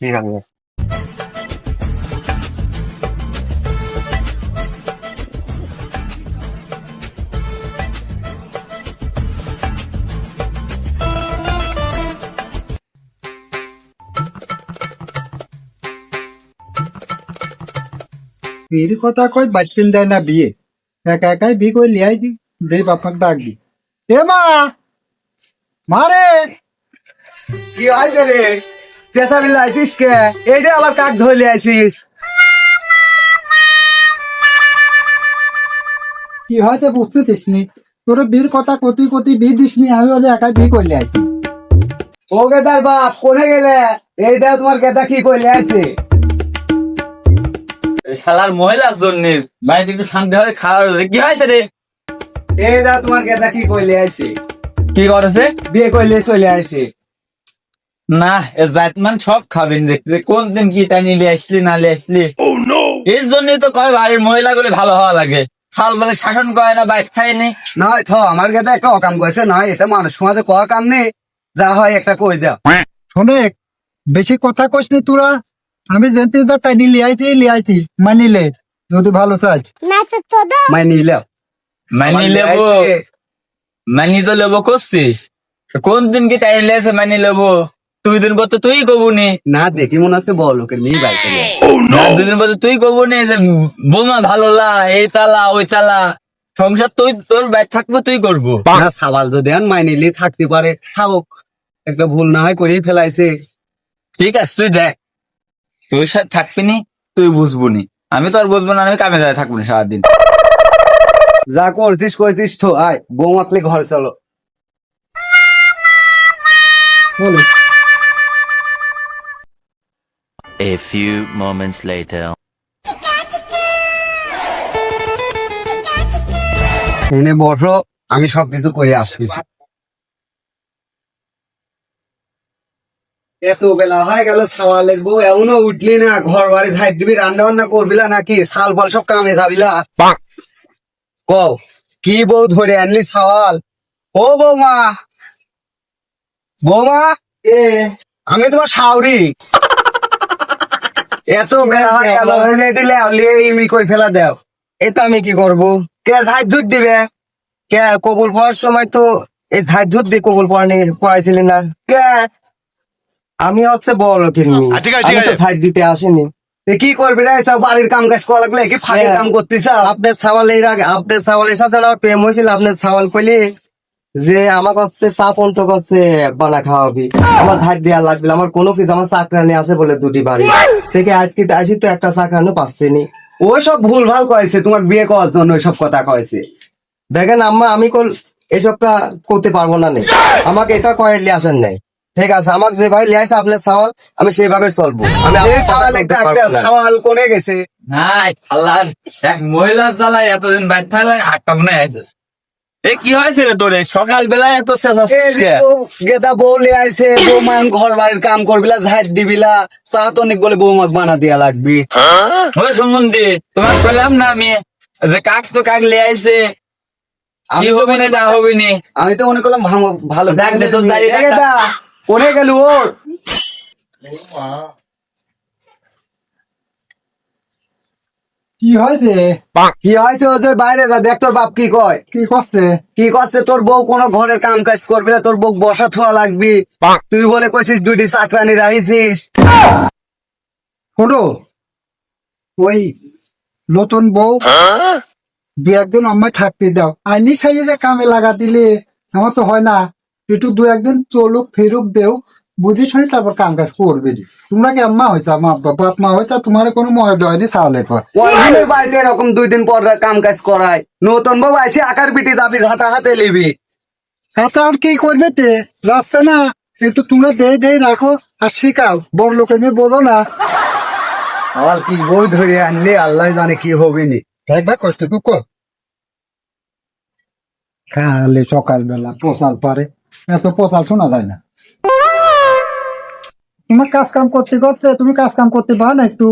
ঠিক আছে বিয়ের কথা কই বাচ্চেন দেয় না বিয়ে। একা একাই বিয়ে করে লিয়াই দি দেই বাপাক ডাক দি। এ মা! মারে কি হয়েছে রে চেঁচা বিল আইছিস কে? এইটা আবার কাক ধরলে আইছিস? কি হয়েছে বুঝতেছিস নি? তোর বিয়ের কথা কতি কতি বিয়ে দিস নি আমি ওদের একাই বিয়ে করলে আছি ও গেদার বাপ কোনে গেলে? এই দেখ তোমার গেদা কি করলে আছে শালার মহিলার জন্য বাড়িতে একটু শান্তি হবে খাওয়ার কি হয়েছে রে? এই দেখ তোমার গেদা কি করলে আছে কি করেছে? বিয়ে করলে চলে আছে না এ জাতমান সব খাবেন দেখতে। কোন দিন কি তা নিলে আসলি না আসলি? এর জন্যই তো কয় বাড়ির মহিলাগুলি ভালো হওয়া লাগে। সাল বলে শাসন করে না বাইক খায়নি নয় থ আমার গেদা একটা অকাম করেছে নয় এটা মানুষ সমাজে ক কাম নেই। যা হয় একটা কই দাও শোনে বেশি কথা কইস নি তোরা। আমি জানতে তো টাইনি মানিলে যদি ভালো চাস. মাই নিলাম মানি লেবো। মানি তো লেবো করছিস? কোন দিন কি টাইম লেগেছে মানি লেবো? দুই দিন পর তো তুই কবু নি। না দেখি মনে হচ্ছে বড় লোকের মেয়ে বাইক চলে দুই দিন পর তো তুই কবু নি যে বোমা ভালো লা এই তালা ওই তালা। সংসার তুই তোর বাইক থাকব তুই করব। না সাবাল যদি আন মাই নিলে থাকতে পারে। থাকুক একটা ভুল না হয় করেই ফেলাইছে। ঠিক আছে তুই দেখ। তুই সাথে থাকবি নি তুই বুঝব নি। আমি তো আর বুঝব না আমি কামে যায় থাকব না সারাদিন। যা করছিস করছিস তো আয় বউ মাতলে ঘরে চলো। বলো। A few moments later. এনে বসো, আমি সবকিছু করে আসবি এত বেলা হয়ে গেল ছাওয়া লাগবো এমনও উঠলি না, ঘর বাড়ি ঝাইট দিবি রান্না বান্না করবিলা নাকি? শাল ফল সব কামে যাবিলা? কও, কি বউ ধরে আনলি ছাওয়াল ও বৌমা। বৌমা? আমি তোমার শাওরি এত হয়ে এটি ইমি করে ফেলা দেও। এটা আমি কি করব? কে ঝাইট ঝুট দিবে? কে কবুল পড়ার সময় তো এই ঝাইট ঝুট দিয়ে কবুল পড়ানি পড়াইছিলি না? কে? আমি হচ্ছে বড়। আমি তো ঝাইট দিতে আসিনি। কি করবি রে? সব বাড়ির কাম কাজ করা লাগলে কি ফাঁকে কাম করতিস আপনার সাওয়াল এর আগে আপনার সাওয়ালের সাথে আমার প্রেম হয়েছিল আপনার সাওয়াল কইলি যে আমাকে হচ্ছে চা পন্ত করছে বানা খাওয়াবি। আমার ঝাড় দেওয়া লাগবে আমার কোনো কিছু আমার চাকরানি আছে বলে দুটি বাড়ি। থেকে আজকে আসি তো একটা চাকরানি পাচ্ছি নি। ওই সব ভুল ভালো কয়েছে তোমাকে বিয়ে করার জন্য ওইসব কথা কয়েছে। দেখেন আম্মা আমি কোন এইসবটা করতে পারব না নে। আমাকে এটা কয়ে লিয়ে আসেন নাই ঠিক আছে আমাকে যেভাবে লিয়ে আসে আপনার সাওয়াল আমি সেভাবে চলবো। আমি সাওয়াল কোনে গেছে? নাই আল্লাহর এক মহিলার জ্বালায় এতদিন বাইর থাকলে হাটটা মনে আছে এ কি হয়েছে রে তোরে? সকাল এত গেদা আইছে ঘর বাড়ির কাম করবিলা দিবিলা চা তো বলে বানা দিয়া লাগবি। ওই সম্বন্ধে তোমার বললাম না আমি যে কাক তো কাক লে আইছে কি হবে না না হবে নি আমি তো মনে করলাম ভালো ডাক দে তোর দাঁড়িয়ে এ গেদা, গেল ওর? কি হয়েছে? কি হয়েছে ও যে বাইরে যা দেখ তোর বাপ কি কয়। কি করছে? কি করছে? তোর বউ কোনো ঘরের কাম কাজ করবি না তোর বউ বসা থোয়া লাগবি। তুই বলে কইছিস দুইটি চাকরানি রাখিছিস। শোনো ওই নতুন বউ দু একদিন আমায় থাকতে দাও। আইনি ছাড়িয়ে যে কামে লাগা দিলে আমার তো হয় না। একটু দু একদিন চলুক ফেরুক দেও বুঝি শুনি তারপর কাম কাজ করবে তোমরা কি আম্মা হয়েছে আমার বাপ মা হয়েছে তোমার কোনো মনে দেয়নি চাউলের পর। বাড়িতে এরকম দুই দিন পর কাম কাজ করায়। নতুন বউ এসে আকার পিটি যাবি ঝাঁটা হাতে লিবি এত আর কি করবে তে? রাস্তা না। একটু তোমরা দে দে রাখো আর শিখাও। বড় লোকের মেয়ে বোঝো না। আর কি বই ধরে আনলে আল্লাহ জানে কি হবে নি। একবার কষ্ট টুকু খালে সকালবেলা পোষাল পারে। এত পোষাল শোনা যায় না। তোমার কাজ কাম করতে করতে তুমি কাজ কাম করতে পারো না একটু।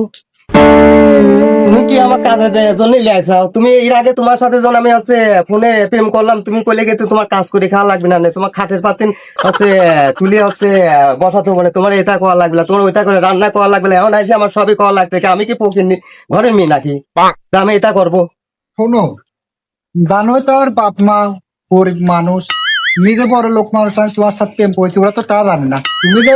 তুমি কি আমার কাজে জন্য লিয়াইছাও তুমি এর আগে তোমার সাথে যখন আমি হচ্ছে ফোনে প্রেম করলাম তুমি কইলে গেতে তোমার কাজ করে খাওয়া লাগবে না তোমার খাটের পাতিন হচ্ছে তুলে হচ্ছে বসাতে মানে তোমার এটা করা লাগবে না তোমার ওইটা করে রান্না করা লাগবে না এখন এসে আমার সবই করা লাগবে। আমি কি পকিনি ঘরের মেয়ে নাকি? আমি এটা করব। শোনো জানোই তো আর বাপ মা গরিব মানুষ নিজে বড় লোক মানুষ আমি তোমার সাথে প্রেম করছি ওরা তো তা জানে না। তুমি যে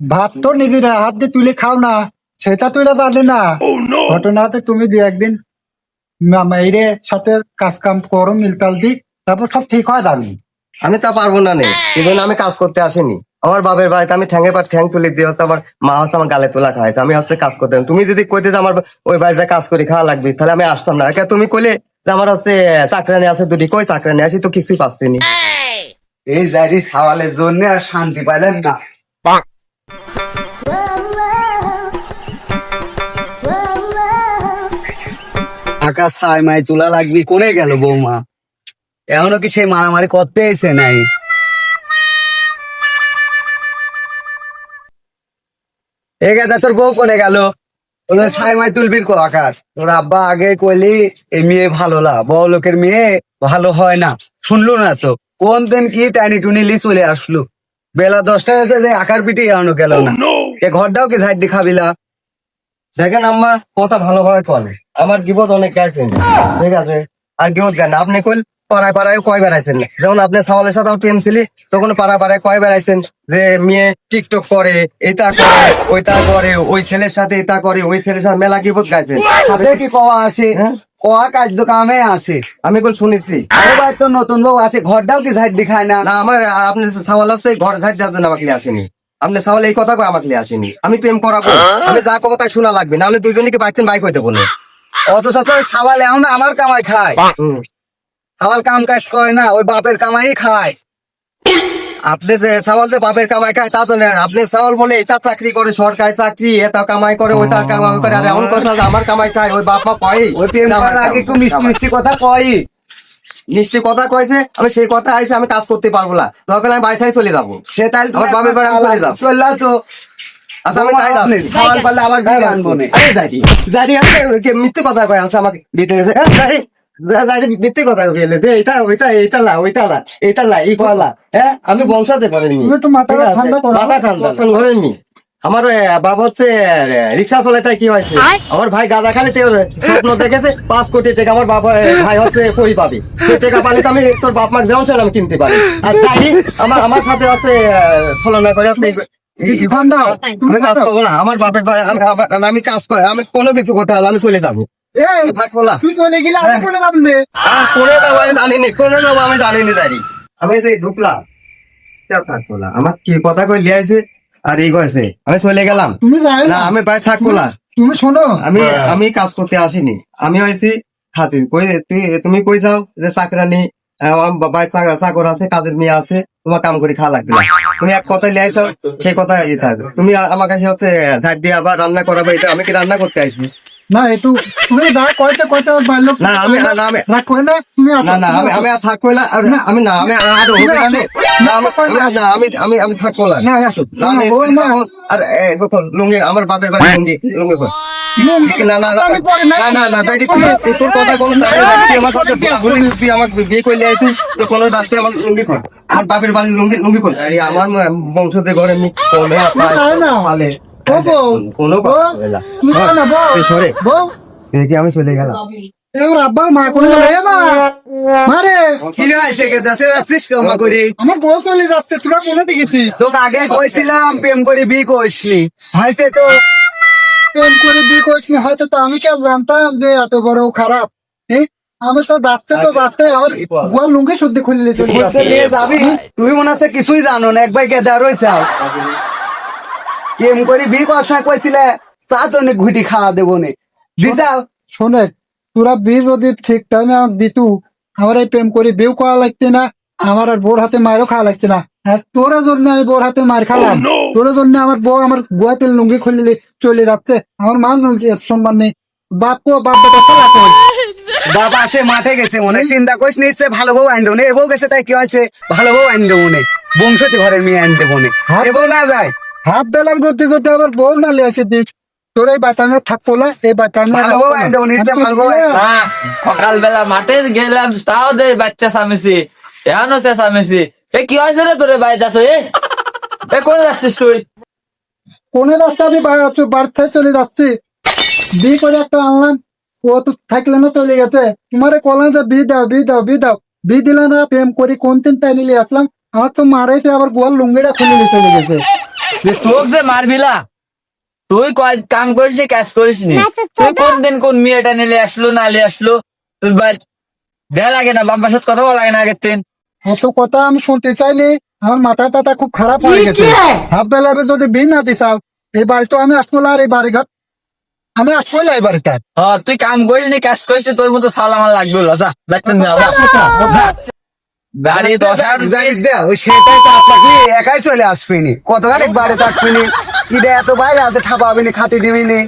ভাত তো নিজের হাত দিয়ে তুলে খাও না সেটা তো এরা জানে না। ঘটনাতে তুমি দু একদিন মেয়েরে সাথে কাজ কাম করো মিলতাল দি তারপর সব ঠিক হয় যাবে আমি তা পারব না নে এই আমি কাজ করতে আসিনি। আমার বাপের বাড়িতে আমি ঠ্যাঙে পা ঠ্যাং তুলে দিয়ে হচ্ছে আমার মা হচ্ছে আমার গালে তোলা খাইছে আমি হচ্ছে কাজ করতে তুমি যদি কইতে যে আমার ওই বাড়িতে কাজ করে খাওয়া লাগবে তাহলে আমি আসতাম না। তুমি কইলে যে আমার হচ্ছে চাকরানি আছে দুটি কই চাকরানি আসি তো কিছুই পাচ্ছি নি। এই জারি সাওয়ালের জন্য আর শান্তি পাইলেন না। টাকা ছাই মাই তোলা লাগবি কোনে গেল বৌমা? এখনও কি সেই মারামারি করতে এসে নাই? এ গেছে তোর বউ কোনে গেল? ছাই মাই তুলবির কো আকার তোর আব্বা আগে কইলি এই মেয়ে ভালো না বড় লোকের মেয়ে ভালো হয় না। শুনলো না তো। কোন দিন কি টাইনি টুনি লি চলে আসলো। বেলা দশটা হয়েছে যে আকার পিটি এখনও গেল না। এ ঘরটাও কি ঝাড় খাবিলা? দেখেন আম্মা কথা ভালোভাবে করে। আমার গিবত অনেক গেছেন ঠিক আছে? আর গিবত কেন আপনি কইল পাড়ায় পাড়ায় কয় বেড়াইছেন? যেমন আপনি সাওয়ালের সাথে প্রেম ছিলি, তখন পাড়ায় পাড়ায় কয় বেড়াইছেন? যে মেয়ে টিকটক করে, এটা করে, ওইটা করে, ওই ছেলের সাথে এটা করে, ওই ছেলের সাথে মেলা গিবত গাইছেন কি কওয়া আসে? কওয়া কাজ কামে আসে। আমি কল শুনেছি। এবার তো নতুন বউ আসে, ঘরটাও কি ঝাড় দেখায় না? না, আমার, আপনি সাওয়াল আছে, ঘর ঝাড় দেওয়ার জন্য আমাকে আসেনি। আপনি সাওয়াল এই কথা কয় আমাকে আসেনি। আমি প্রেম করাবো। আমি যা তাই শোনা লাগবে। নাহলে দুইজনকে বাইক বাইক হইতে বলে। অত সত সাওয়াল এখন আমার কামাই খায়। সাওয়াল কাম কাজ করে না ওই বাপের কামাই খায়। আপনি যে সাওয়াল যে বাপের কামাই খায় তা তো আপনি সাওয়াল বলে এটা চাকরি করে সরকারি চাকরি এটা কামাই করে ওইটা কামাই করে আর এমন কথা আমার কামাই খায় ওই বাপ মা কয়। ওই প্রেম করার আগে একটু মিষ্টি মিষ্টি কথা কয়। মিষ্টি কথা কয়েছে আমি সেই কথা আইসে আমি কাজ করতে পারব না। দরকার আমি বাড়ি সাইড চলে যাব। সে তাই আমার বাপের বাড়ি চলে যাব। চললা তো। আচ্ছা আমি তাই যাচ্ছি। খাওয়ার পারলে আবার বিয়ে আনব নে। আরে জানি জানি আছে কে মিথ্যে কথা কয় আছে আমাকে বিতে গেছে জানি মিথ্যে কথা কইলে যে এটা ওইটা এইটা লা ওইটা লা এইটা লা এই কলা হ্যাঁ আমি বংশাতে পারিনি তুমি মাথা ঠান্ডা করো। মাথা ঠান্ডা। ঘরের মি আমার বাবা হচ্ছে রিক্সা চলাইতে কি হয়েছে? আমার ভাই গাঁজা খালি স্বপ্ন দেখেছে পাঁচ কোটি টাকা আমার বাবা ভাই হচ্ছে কই পাবি? সে টাকা পালে তো আমি তোর বাপ মাকে যেমন আমি কিনতে পারি। আর জানি আমার আমার সাথে হচ্ছে ছলনা করে আমি কাজ করব না আমার বাপের আমি কাজ করে আমি কোনো কিছু করতে হবে আমি চলে যাব। এই থাকব না। তুই চলে গেলে আমি করে যাবে আহ, করে যাব আমি জানিনি করে যাব আমি জানিনি দাঁড়ি আমি যে ঢুকলাম কেউ থাকব না। আমার কি কথা কই লিয়াইছে আর এই কয়েছে আমি চলে গেলাম। তুমি না আমি বাইরে থাকব না। তুমি শোনো। আমি আমি কাজ করতে আসিনি। আমি হয়েছি খাতির কই তুই- তুমি কই যাও যে চাকরানি আমার বাবাই চাকর আছে কাজের মেয়ে আছে তোমার কাম করে খাওয়া লাগবে না। তুমি এক কথা লিয়াইছো সেই কথা ই থাকবে তুমি আমার কাছে হচ্ছে ঝাড় দিয়ে আবার রান্না করাবে এটা আমি কি রান্না করতে আইছি? না একটু তুমি যা কইতে কইতে না আমি না আমি রাগ করে না তুমি না না আমি আমি আর থাকব না না, আমি না আমি আর হবে না, না, আমি আমি- আমি থাকব না। না আসো। না, ওই মা আর গোপাল, লুঙ্গি আমার বাপের বাড়ি লুঙ্গি লুঙ্গি কর। না না না না। না না না তাই তোর কথা আমার সাথে তুই আমার বিয়ে আইছিস তো কোনো আমার লুঙ্গি কর আমার বাপের বাড়ি লুঙ্গি লুঙ্গি কর এই আমার বংশতে ঘরে না, না। পালে। কোনো না। না সরে। দেখি আমি চলে গেলাম। এবার মা কোনে যাবে মারে কি আইছে কে? দাসে যাচ্ছিস কেমন করে? আমার বউ চলে যাচ্ছে তোরা কোনে আগে কইছিলাম প্রেম করে হাইছে তো। প্রেম করে করিসনি হয়তো তো আমি কে জানতাম যে এত বড় খারাপ? এ? আমি তো আমার লুঙ্গি শুদ্ধ চলে যাবি? তুই মনে হচ্ছে কিছুই জানো না একবার গেদা রয়েছে প্রেম করে? বিয়ে কষা কইছিলে তা তো অনেক ঘুটি খাওয়া দেবো নে। দিছাও শোনে তোরা বিয়ে যদি ঠিক টাইমে আমার দিতু আমার এই প্রেম করে বিয়ে করা লাগতে না আমার আর বোর হাতে মারও খাওয়া লাগছে না। আর তোরা জন্য আমি বোর হাতে মার খালাম। তোর জন্য আমার বউ আমার গোয়াতে লুঙ্গি খুললে চলে যাচ্ছে। আমার মান লুঙ্গি সম্মান নেই। বাপ কো বাপ বেটা চালা কই বাবা সে মাঠে গেছে মনে হয়। চিন্তা করিস নিশ্চয় ভালো বউ আইন দেবো বউ গেছে তাই কি হয়েছে? ভালো বউ আইন দেবো মনে বংশতি ঘরের মেয়ে আইন দেবো নে এ বউ না যায়। হাফ বেলার করতে করতে আবার বউ না লিয়ে আসে দিস। তোর এই বাতামে থাকব না এই বাতামে ভালো। সকালবেলা মাঠে গেলাম তাও দে বাচ্চা সামেছি। এখনও সে সামেছি। এ কি হয়েছে রে তোরে বাইরে যাচ্ছ এ? এ কোন যাচ্ছিস তুই? কোন রাস্তা আমি বাড়িতে চলে যাচ্ছি। বিয়ে করে একটা আনলাম। ও তো থাকলে না চলে গেছে। তোমারে কলাম যে বি দাও বি দাও বি দাও। বি দিলে না প্রেম করি কোন দিন টাইনি নিয়ে আসলাম। আমার তো মারাইতে আবার গোয়াল লুঙ্গিটা খুলে নিয়ে চলে গেছে। যে তোক যে মারবিলা তুই কয় কাম করিস কাজ করিস নি? তুই কোন দিন কোন মেয়েটা নিলে আসলো না নিয়ে আসলো? তোর বাই দেয়া লাগে না বাবার সাথে কথা বলা লাগে না আগের দিন। অত কথা আমি শুনতে চাইলে আমার মাথা টাথা খুব খারাপ হয়ে গেছে। হাফ বেলাবে যদি বিয়ে না দিছাও এই বাড়ি তো আমি আসব আর এই বাড়ি ঘর আমি আসব না তার বাড়িতে তুই কাম করিস নি কাজ করিস তোর মতো সাল আমার লাগবে। যা। বাড়ি দশ সেটাই তো আপনাকে একাই চলে আসবিনি কতখানি বাড়ি থাকবিনি এটা এত বাইরে আছে খাবাবিনি খাতি দিবিনি